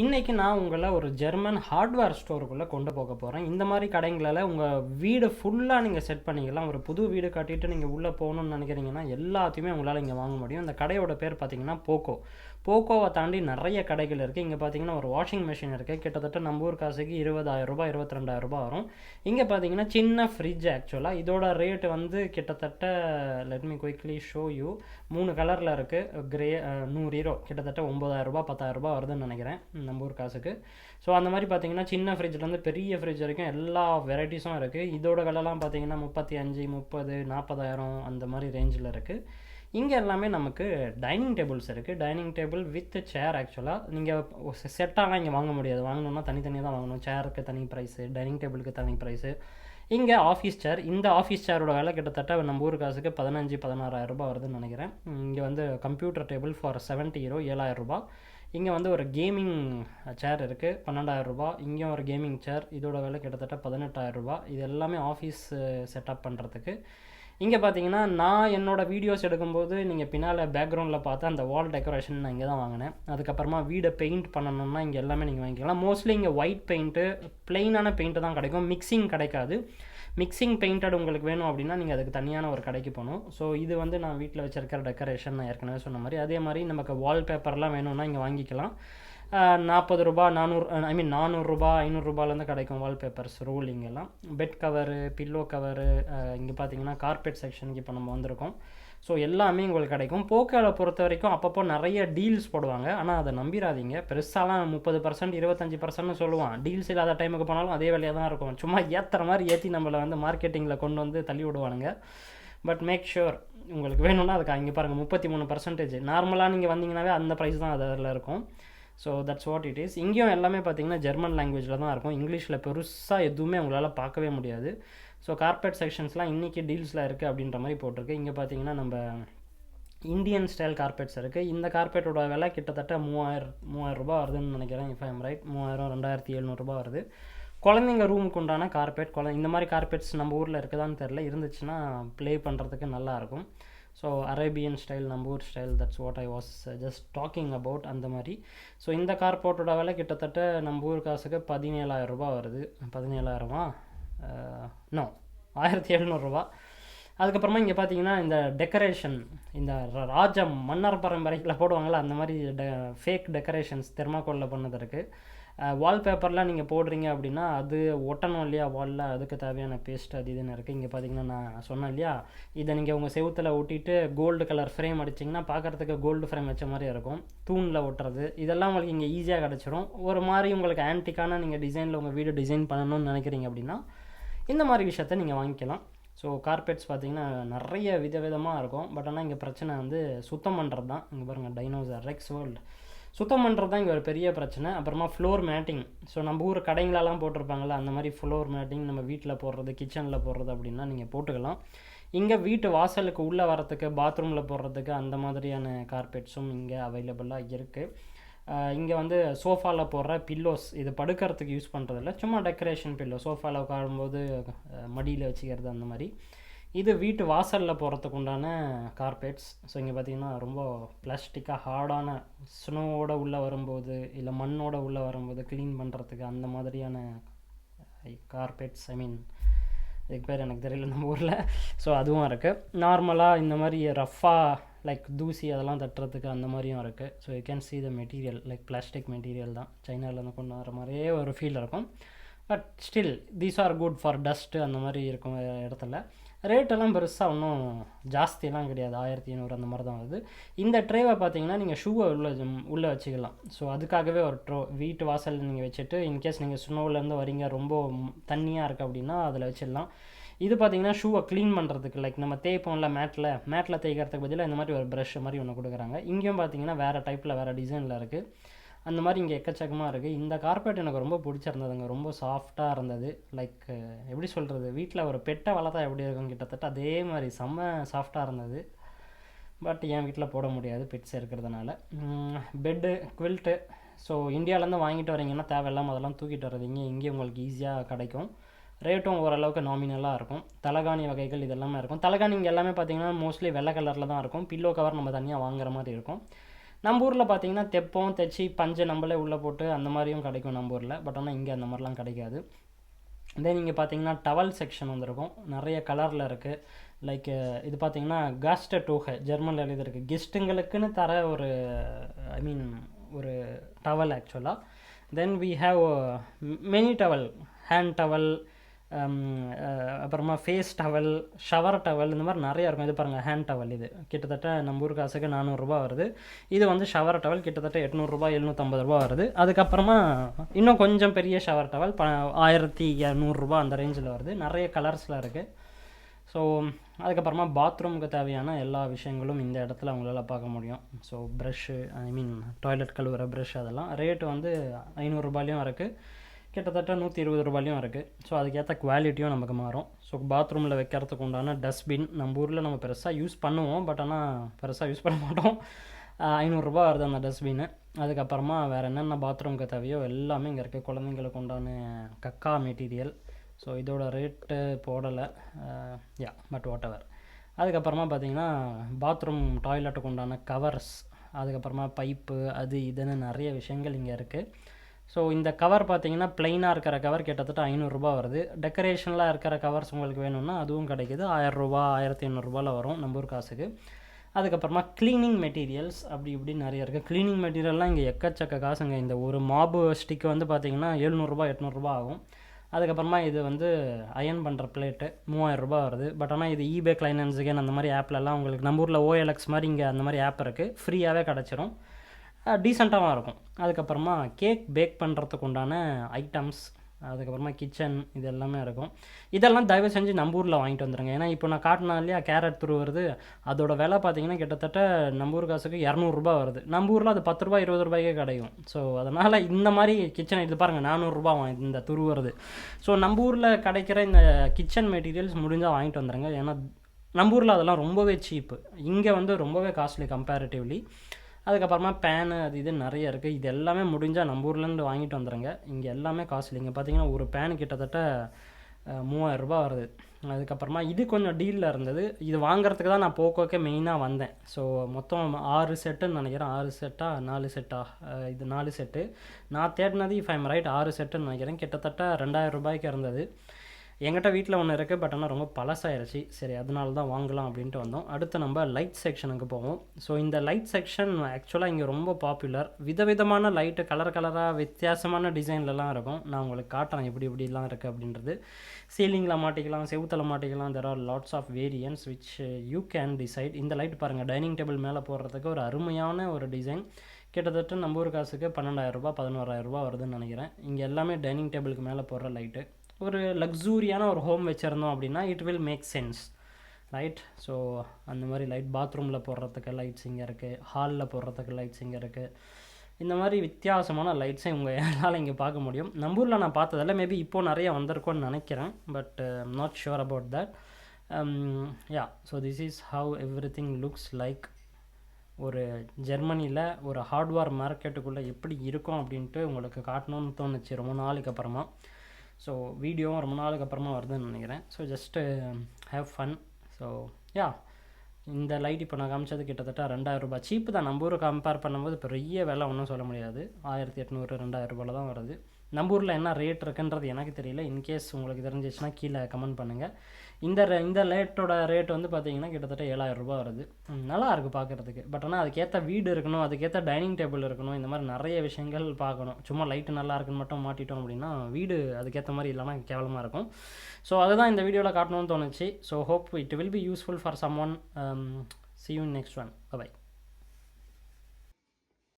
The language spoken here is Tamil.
இன்றைக்கி நான் உங்களை ஒரு ஜெர்மன் ஹார்ட்வேர் ஸ்டோருக்குள்ளே கொண்டு போக போகிறேன் இந்த மாதிரி கடைங்களில் உங்கள் வீடு ஃபுல்லாக நீங்கள் செட் பண்ணிக்கலாம். ஒரு புது வீடு கட்டிட்டு நீங்கள் உள்ளே போகணுன்னு நினைக்கிறீங்கன்னா எல்லாத்தையுமே உங்களால் இங்கே வாங்க முடியும். இந்த கடையோட பேர் பார்த்தீங்கன்னா போக்கோ போக்கோவை தாண்டி நிறைய கடைகள் இருக்குது இங்கே பார்த்தீங்கன்னா ஒரு வாஷிங் மிஷின் இருக்குது கிட்டத்தட்ட நம்ம ஊர் காசுக்கு இருபதாயிரம் ரூபாய் இருபத்தி ரெண்டாயிரம் ரூபாய் வரும். இங்கே பார்த்தீங்கன்னா சின்ன ஃப்ரிட்ஜ் ஆக்சுவலாக இதோட ரேட்டு வந்து கிட்டத்தட்ட let me quickly show you மூணு கலரில் இருக்குது கிரே நூறு ஹீரோ கிட்டத்தட்ட ஒம்பதாயிரம் ரூபாய் பத்தாயிரம் ரூபாய் வருதுன்னு நினைக்கிறேன். நம்ம ஊர் காசுக்கு. ஸோ அந்த மாதிரி பார்த்தீங்கன்னா சின்ன ஃப்ரிட்ஜ்லேருந்து பெரிய ஃப்ரிட்ஜ் வரைக்கும் எல்லா வெரைட்டிஸும் இருக்குது இதோட விலைலாம் பார்த்தீங்கன்னா முப்பத்தி அஞ்சு முப்பது நாற்பதாயிரம் அந்த மாதிரி ரேஞ்சில் இருக்குது இங்கே எல்லாமே நமக்கு டைனிங் டேபிள்ஸ் இருக்குது டைனிங் டேபிள் வித் சேர் ஆக்சுவலாக நீங்கள் செட்டாலாம் இங்கே வாங்க முடியாது. வாங்கணுன்னா தனித்தனியாக தான் வாங்கணும். சேருக்கு தனி ப்ரைஸு டைனிங் டேபிளுக்கு தனி ப்ரைஸு இங்கே ஆஃபீஸ் சேர் இந்த ஆஃபீஸ் சேரோட விலை கிட்டத்தட்ட நம்ம ஊர் காசுக்கு பதினஞ்சு பதினாறாயிரம் ரூபாய் வருதுன்னு நினைக்கிறேன். இங்கே வந்து கம்ப்யூட்டர் டேபிள் ஃபார் செவன்ட்டி ஹீரோ ஏழாயிரம் ரூபாய். இங்கே வந்து ஒரு கேமிங் சேர் இருக்குது பன்னெண்டாயிரம் ரூபாய். இங்கே ஒரு கேமிங் சேர் இதோட விலை கிட்டத்தட்ட பதினெட்டாயிரம் ரூபாய். இது எல்லாமே ஆஃபீஸ் செட்டப் பண்ணுறதுக்கு இங்கே பார்த்தீங்கன்னா நான் என்னோடய வீடியோஸ் எடுக்கும்போது நீங்கள் பின்னால் பேக்ரவுண்டில் பார்த்தா அந்த வால் டெக்கரேஷன் நான் இங்கே தான் வாங்கினேன். அதுக்கப்புறமா வீடை பெயிண்ட் பண்ணணும்னா இங்கே எல்லாமே நீங்கள் வாங்கிக்கலாம். மோஸ்ட்லி இங்கே ஒயிட் பெயிண்ட்டு பிளெயினான பெயிண்ட்டு தான் கிடைக்கும். மிக்சிங் கிடைக்காது. மிக்சிங் பெயிண்டட் உங்களுக்கு வேணும் அப்படின்னா நீங்கள் அதுக்கு தனியான ஒரு கடைக்கு போகணும். ஸோ இது வந்து நான் வீட்டில் வச்சுருக்கிற டெக்கரேஷன் நான் ஏற்கனவே சொன்ன மாதிரி. அதே மாதிரி நமக்கு வால்பேப்பர்லாம் வேணும்னா இங்கே வாங்கிக்கலாம். நாற்பது ரூபா நானூறு ஐ மீன் நானூறுரூபா ஐநூறுரூபாலேருந்து கிடைக்கும் வால்பேப்பர்ஸ் ரோலிங் எல்லாம். பெட் கவரு பில்லோ கவரு இங்கே பார்த்தீங்கன்னா கார்பெட் செக்ஷனுக்கு இப்போ நம்ம வந்திருக்கோம். ஸோ எல்லாமே உங்களுக்கு கிடைக்கும். போக்கோவில் பொறுத்த வரைக்கும் அப்பப்போ நிறைய டீல்ஸ் போடுவாங்க. ஆனால் அதை நம்பிடாதீங்க பெருசாலாம் முப்பது பர்சன்ட் இருபத்தஞ்சி பர்சன்ட்னு சொல்லுவான். டீல்ஸ் இல்லாத டைமுக்கு போனாலும் அதே வேலையாக தான் இருக்கும். சும்மா ஏற்றுற மாதிரி ஏற்றி நம்மளை வந்து மார்க்கெட்டிங்கில் கொண்டு வந்து தள்ளி விடுவானுங்க. பட் மேக் ஷுர் உங்களுக்கு வேணும்னா அதுக்கு இங்கே பாருங்கள் முப்பத்தி மூணு பர்சன்டேஜ் நார்மலாக நீங்கள் வந்தீங்கன்னாவே அந்த ப்ரைஸ் தான் அதில் இருக்கும். So that's what it is இங்கேயும் எல்லாமே பார்த்தீங்கன்னா ஜெர்மன் லாங்குவேஜில் தான் இருக்கும். இங்கிலீஷில் பெருசாக எதுவுமே உங்களால் பார்க்கவே முடியாது. ஸோ கார்பரேட் செக்ஷன்ஸ்லாம் இன்றைக்கி டீல்ஸில் இருக்குது அப்படின்ற மாதிரி போட்டிருக்கு. இங்கே பார்த்தீங்கன்னா நம்ம இந்தியன் ஸ்டைல் கார்பெட்ஸ் இருக்குது இந்த கார்பெட்டோட விலை கிட்டத்தட்ட மூவாயிரம் மூவாயிரம் ரூபா வருதுன்னு நினைக்கிறேன் இஃப் ஐம் ரைட் மூவாயிரம் ரெண்டாயிரத்தி எழுநூறுபா வருது. குழந்தைங்க ரூமுக்கு உண்டான கார்பெட் குழந்தை இந்த மாதிரி கார்பெட்ஸ் நம்ம ஊரில் இருக்குதான்னு தெரில இருந்துச்சுன்னா ப்ளே பண்ணுறதுக்கு நல்லாயிருக்கும் ஸோ அரேபியன் ஸ்டைல் நம்ம ஊர் style that's what I was just talking about அந்த மாதிரி ஸோ இந்த கார்போர்ட்டோட விலை கிட்டத்தட்ட நம்ம ஊர் காசுக்கு பதினேழாயிரம் ரூபா வருது. பதினேழாயிரமா? நோ ஆயிரத்தி எழுநூறுரூவா அதுக்கப்புறமா இங்கே பார்த்தீங்கன்னா இந்த டெக்கரேஷன் இந்த ராஜம் மன்னர் பரம்பரையில் போடுவாங்கள்ல அந்த மாதிரி டெ ஃபேக் டெக்கரேஷன்ஸ் தெர்மாக்கோலில் பண்ணது இருக்குது வால்பேப்பர்லாம் நீங்கள் போடுறீங்க அப்படின்னா அது ஒட்டணும் இல்லையா வாலில் அதுக்கு தேவையான பேஸ்ட் அது இதுன்னு இருக்குது இங்கே பார்த்தீங்கன்னா நான் சொன்னேன் இல்லையா? இதை நீங்கள் உங்கள் செவுத்தில் ஒட்டிட்டு கோல்டு கலர் ஃப்ரேம் அடிச்சிங்கன்னா பார்க்குறதுக்கு கோல்டு ஃப்ரேம் வச்ச மாதிரி இருக்கும். தூணில் ஒட்டுறது. இதெல்லாம் உங்களுக்கு இங்கே ஈஸியாக கிடச்சிரும். ஒரு மாதிரி உங்களுக்கு ஆன்டிக்கான நீங்கள் டிசைனில் உங்கள் வீடு டிசைன் பண்ணணும்னு நினைக்கிறீங்க அப்படின்னா இந்த மாதிரி விஷயத்த நீங்கள் வாங்கிக்கலாம். ஸோ கார்பெட்ஸ் பார்த்திங்கன்னா நிறைய விதவிதமாக இருக்கும். பட் ஆனால் இங்கே பிரச்சனை வந்து சுத்தம் பண்ணுறது தான் இங்கே பாருங்கள் டைனோசர் ரெக்ஸ் வேர்ல்டு சுத்தம் பண்ணுறது தான் இங்கே ஒரு பெரிய பிரச்சனை. அப்புறமா ஃப்ளோர் மேட்டிங் ஸோ நம்ம ஊர் கடைங்களெல்லாம் போட்டிருப்பாங்கள்ல அந்த மாதிரி ஃப்ளோர் மேட்டிங் நம்ம வீட்டில் போடுறது கிச்சனில் போடுறது அப்படின்னா நீங்கள் போட்டுக்கலாம். இங்கே வீட்டு வாசலுக்கு உள்ளே வரத்துக்கு பாத்ரூமில் போடுறதுக்கு அந்த மாதிரியான கார்பெட்ஸும் இங்கே அவைலபிளாக இருக்குது இங்கே வந்து சோஃபாவில் போடுற பில்லோஸ் இது படுக்கிறதுக்கு யூஸ் பண்ணுறதில்ல சும்மா டெக்கரேஷன் பில்லோ சோஃபாவில் உட்காரும்போது மடியில் வச்சுக்கிறது அந்த மாதிரி. இது வீட்டு வாசலில் போகிறதுக்கு உண்டான கார்பெட்ஸ் ஸோ இங்கே பார்த்தீங்கன்னா ரொம்ப பிளாஸ்டிக்காக ஹார்டான ஸ்னோவோட உள்ளே வரும்போது இல்லை மண்ணோட உள்ளே வரும்போது க்ளீன் பண்ணுறதுக்கு அந்த மாதிரியான கார்பெட்ஸ் ஐ மீன் இதுக்கு பேர் எனக்கு தெரியல நம்ம ஊரில். ஸோ அதுவும் இருக்குது நார்மலாக இந்த மாதிரி ரஃப்பாக லைக் தூசி அதெல்லாம் தட்டுறதுக்கு அந்த மாதிரியும் இருக்குது so you can see the material like plastic material தான். சைனாவிலேருந்து கொண்டு வர மாதிரியே ஒரு ஃபீல் இருக்கும். But still these are good for dust அந்த மாதிரி இருக்கும் இடத்துல. ரேட்டெல்லாம் பெருசாக ஒன்றும் ஜாஸ்தியெல்லாம் கிடையாது. ஆயிரத்தி ஐநூறு அந்த மாதிரி தான் வருது. இந்த ட்ரேவை பார்த்தீங்கன்னா நீங்கள் ஷூவை உள்ள உள்ளே வச்சுக்கலாம். ஸோ அதுக்காகவே ஒரு ட்ரோ வீட்டு வாசலில் நீங்கள் வச்சுட்டு இன்கேஸ் நீங்கள் ஸ்னோவிலேருந்து வரீங்க ரொம்ப தண்ணியாக இருக்குது அப்படின்னா அதில் வச்சிடலாம். இது பார்த்தீங்கன்னா ஷூவை க்ளீன் பண்ணுறதுக்கு லைக் நம்ம தேய்ப்போம்ல மேட்டில் மேட்டில் தேய்க்கிறதுக்கு பதிலாக இந்த மாதிரி ஒரு ப்ரஷ் மாதிரி ஒன்று கொடுக்குறாங்க. இங்கேயும் பார்த்தீங்கன்னா வேறு டைப்பில் வேறு டிசைனில் இருக்குது அந்த மாதிரி இங்கே எக்கச்சக்கமாக இருக்குது இந்த கார்பெட் எனக்கு ரொம்ப பிடிச்சிருந்ததுங்க. ரொம்ப சாஃப்டாக இருந்தது. லைக் எப்படி சொல்கிறது வீட்டில் ஒரு பெட்டை வளர்த்தா எப்படி இருக்கும்? கிட்டத்தட்ட அதே மாதிரி செம்ம சாஃப்டாக இருந்தது. பட் என் வீட்டில் போட முடியாது. பெட்ஸ் இருக்கிறதுனால. பெட்டு குவில்ட்டு ஸோ இந்தியாவிலேருந்து வாங்கிட்டு வரீங்கன்னா தேவையில்லாமல் அதெல்லாம் தூக்கிட்டு வர்றதுங்க இங்கே உங்களுக்கு ஈஸியாக கிடைக்கும். ரேட்டும் ஓரளவுக்கு நாமினலாக இருக்கும். தலகாணி வகைகள் இதெல்லாமே இருக்கும். தலகாணி இங்கே எல்லாமே பார்த்தீங்கன்னா மோஸ்ட்லி வெள்ளை கலரில் தான் இருக்கும். பில்லோ கவர் நம்ம தனியாக வாங்குற மாதிரி இருக்கும். நம்ம ஊரில் பார்த்தீங்கன்னா தெப்பம் தைச்சி பஞ்சு நம்மளே உள்ளே போட்டு அந்த மாதிரியும் கிடைக்கும் நம்ம ஊரில். பட் ஆனால் இங்கே அந்த மாதிரிலாம் கிடைக்காது. தென் இங்கே பார்த்தீங்கன்னா டவல் செக்ஷன் வந்திருக்கும் நிறைய கலரில் இருக்குது லைக் இது பார்த்தீங்கன்னா காஸ்ட டூஹ ஜெர்மனில் எழுதியிருக்கு. கெஸ்ட்டுங்களுக்குன்னு தர ஒரு ஐ மீன் ஒரு டவல் ஆக்சுவலாக then we have many towel hand towel அப்புறமா ஃபேஸ் டவல் ஷவர் டவல் இந்த மாதிரி நிறையா இருக்கும் இது பாருங்கள் ஹேண்ட் டவல் இது கிட்டத்தட்ட நம்ம ஊர் காசுக்கு நானூறுரூபா வருது இது வந்து ஷவர் டவல் கிட்டத்தட்ட எட்நூறுரூபா எழுநூற்றம்பது ரூபா வருது அதுக்கப்புறமா இன்னும் கொஞ்சம் பெரிய ஷவர் டவல் ப ஆயிரத்தி நூறுரூபா அந்த ரேஞ்சில் வருது நிறைய கலர்ஸில் இருக்குது ஸோ அதுக்கப்புறமா பாத்ரூமுக்கு தேவையான எல்லா விஷயங்களும் இந்த இடத்துல அவங்களால பார்க்க முடியும் so brush I mean toilet கழுவுற ப்ரஷ் அதெல்லாம் ரேட்டு வந்து ஐநூறுரூபாலையும் இருக்குது கிட்டத்தட்ட நூற்றி இருபது ரூபாயிலையும் இருக்குது ஸோ அதுக்கேற்ற குவாலிட்டியும் நமக்கு மாறும். ஸோ பாத்ரூமில் வைக்கிறதுக்கு உண்டான டஸ்ட்பின் நம்ம ஊரில் நம்ம பெருசாக யூஸ் பண்ணுவோம். பட் ஆனால் பெருசாக யூஸ் பண்ண மாட்டோம். ஐநூறுரூபா வருது அந்த டஸ்ட்பின்னு அதுக்கப்புறமா வேறு என்னென்ன பாத்ரூமுக்கு தேவையோ எல்லாமே இங்கே இருக்குது குழந்தைங்களுக்கு உண்டான கக்கா மெட்டீரியல் ஸோ இதோட ரேட்டு போடலை. யா பட் வாட் எவர் அதுக்கப்புறமா பார்த்தீங்கன்னா பாத்ரூம் டாய்லெட்டுக்கு உண்டான கவர்ஸ் அதுக்கப்புறமா பைப்பு அது இதுன்னு நிறைய விஷயங்கள் இங்கே இருக்குது ஸோ இந்த கவர் பார்த்தீங்கன்னா ப்ளைனாக இருக்கிற கவர் கிட்டத்தட்ட ஐநூறுரூபா வருது. டெக்கரேஷனில் இருக்கிற கவர்ஸ் உங்களுக்கு வேணும்னா அதுவும் கிடைக்குது. ஆயிரரூபா ஆயிரத்தி ஐநூறுரூபாவில் வரும் நம்ம ஊர் காசுக்கு. அதுக்கப்புறமா க்ளீனிங் மெட்டீரியல்ஸ் அப்படி இப்படி நிறைய இருக்குது க்ளீனிங் மெட்டீரியல்லாம் இங்கே எக்கச்சக்க காசுங்க. இந்த ஒரு மாபு ஸ்டிக் வந்து பார்த்திங்கன்னா எழுநூறுபா எட்நூறுரூபா ஆகும். அதுக்கப்புறமா இது வந்து அயன் பண்ணுற பிளேட்டு மூவாயிரரூபா வருது. பட் ஆனால் இது இபே கிளைனன்ஸ் அந்த மாதிரி ஆப்லலாம் உங்களுக்கு நம்ம ஊரில் ஓஎல்எக்ஸ் மாதிரி இங்கே அந்த மாதிரி ஆப் இருக்குது ஃப்ரீயாகவே கிடச்சிரும். டீசெண்டாகவும் இருக்கும். அதுக்கப்புறமா கேக் பேக் பண்ணுறதுக்கு உண்டான ஐட்டம்ஸ் அதுக்கப்புறமா கிச்சன் இது எல்லாமே இருக்கும். இதெல்லாம் தயவு செஞ்சு நம்ம ஊரில் வாங்கிட்டு வந்துடுங்க ஏன்னா இப்போ நான் காட்டினா இல்லையா கேரட் துருவுறது அதோட விலை பார்த்தீங்கன்னா கிட்டத்தட்ட நம்ம ஊர் காசுக்கு இரநூறுபா வருது. நம்ம ஊரில் அது பத்து ரூபா இருபது ரூபாய்க்கே கிடைக்கும். ஸோ அதனால் இந்த மாதிரி கிச்சன் இது பாருங்கள் நானூறுரூபா இந்த துருவுறது ஸோ நம்ம ஊரில் கிடைக்கிற இந்த கிச்சன் மெட்டீரியல்ஸ் முடிஞ்சால் வாங்கிட்டு வந்துடுங்க ஏன்னா நம்ம ஊரில் அதெல்லாம் ரொம்பவே சீப்பு இங்கே வந்து ரொம்பவே காஸ்ட்லி கம்பேரிட்டிவ்லி அதுக்கப்புறமா பேனு அது இது நிறைய இருக்குது இது எல்லாமே முடிஞ்சால் நம்ம ஊர்லேருந்து வாங்கிட்டு வந்துடுங்க இங்கே எல்லாமே காஸ்ட்லி இங்கே பார்த்தீங்கன்னா ஒரு பேனு கிட்டத்தட்ட மூவாயிரரூபா வருது. அதுக்கப்புறமா இது கொஞ்சம் டீலில் இருந்தது. இது வாங்குறதுக்கு தான் நான் போக்கோக்கே மெயினாக வந்தேன். ஸோ மொத்தம் ஆறு செட்டுன்னு நினைக்கிறேன். ஆறு செட்டா நாலு செட்டா இது நாலு செட்டு நான் தேடினது இஃப் ஐம் ரைட் ஆறு செட்டுன்னு நினைக்கிறேன். கிட்டத்தட்ட ரெண்டாயிரம் ரூபாய்க்கு இருந்தது. எங்கிட்ட வீட்டில் ஒன்று இருக்குது பட் ஆனால் ரொம்ப பழசாயிருச்சு. சரி அதனால தான் வாங்கலாம் அப்படின்ட்டு வந்தோம். அடுத்து நம்ம லைட் செக்ஷனுக்கு போவோம். ஸோ இந்த லைட் செக்ஷன் ஆக்சுவலாக இங்கே ரொம்ப பாப்புலர் விதவிதமான லைட்டு கலர் கலராக வித்தியாசமான டிசைன்லலாம் இருக்கும். நான் உங்களுக்கு காட்டுறேன் எப்படி எப்படிலாம் இருக்குது அப்படின்றது. சீலிங்கில் மாட்டிக்கலாம் செவுத்தில் மாட்டிக்கலாம். There are lots of variance which you can decide இந்த லைட் பாருங்கள் டைனிங் டேபிள் மேலே போடுறதுக்கு ஒரு அருமையான ஒரு டிசைன் கிட்டத்தட்ட நம்ம ஊர் காசுக்கு பன்னெண்டாயிரரூபா பதினோராயிரரூபா வருதுன்னு நினைக்கிறேன். இங்கே எல்லாமே டைனிங் டேபிளுக்கு மேலே போடுற லைட்டு ஒரு லக்ஸூரியான ஒரு ஹோம் வச்சுருந்தோம் அப்படின்னா it will make sense right so அந்த மாதிரி லைட் பாத்ரூமில் போடுறதுக்கு லைட்ஸ் இங்கே இருக்குது ஹாலில் போடுறதுக்கு லைட்ஸ் இங்கே இருக்குது இந்த மாதிரி வித்தியாசமான லைட்ஸை உங்கள் என்னால் இங்கே பார்க்க முடியும். நம்ம ஊரில் நான் பார்த்ததில்ல மேபி இப்போது நிறைய வந்திருக்கோன்னு நினைக்கிறேன் but not sure about that yeah so this is how everything looks like ஒரு ஜெர்மனியில் ஒரு ஹார்ட்வேர் மார்க்கெட்டுக்குள்ளே எப்படி இருக்கும் அப்படின்ட்டு உங்களுக்கு காட்டணும்னு தோணுச்சு ரொம்ப நாளைக்கு அப்புறமா. ஸோ வீடியோவும் ரொம்ப நாளுக்கு அப்புறமா வருதுன்னு நினைக்கிறேன். So just have fun so yeah இந்த லைட் இப்போ நான் காமிச்சது கிட்டத்தட்ட ரெண்டாயிரம் ரூபாய். சீப்பு தான். நம்ம ஊரை கம்பேர் பண்ணும்போது பெரிய விலை ஒன்றும் சொல்ல முடியாது. ஆயிரத்தி எட்நூறு ரெண்டாயிரம் ரூபாயில் தான் வருது. நம்ம ஊரில் என்ன ரேட் இருக்குன்றது எனக்கு தெரியல. இன்கேஸ் உங்களுக்கு தெரிஞ்சிச்சுன்னா கீழே கமெண்ட் பண்ணுங்கள் இந்த இந்த லேட்டோட ரேட் வந்து பார்த்தீங்கன்னா கிட்டத்தட்ட ஏழாயிரம் ரூபாய் வருது. நல்லா இருக்குது பார்க்குறதுக்கு பட் ஆனால் அதுக்கேற்ற வீடு இருக்கணும் அதுக்கேற்ற டைனிங் டேபிள் இருக்கணும் இந்த மாதிரி நிறைய விஷயங்கள் பார்க்கணும். சும்மா லைட்டு நல்லா இருக்குன்னு மட்டும் மாட்டிட்டோம் அப்படின்னா வீடு அதுக்கேற்ற மாதிரி இல்லைனா கேவலமாக இருக்கும். ஸோ அதுதான் இந்த வீடியோவில் காட்டணும்னு தோணுச்சு. So hope it will be useful for someone see you next one bye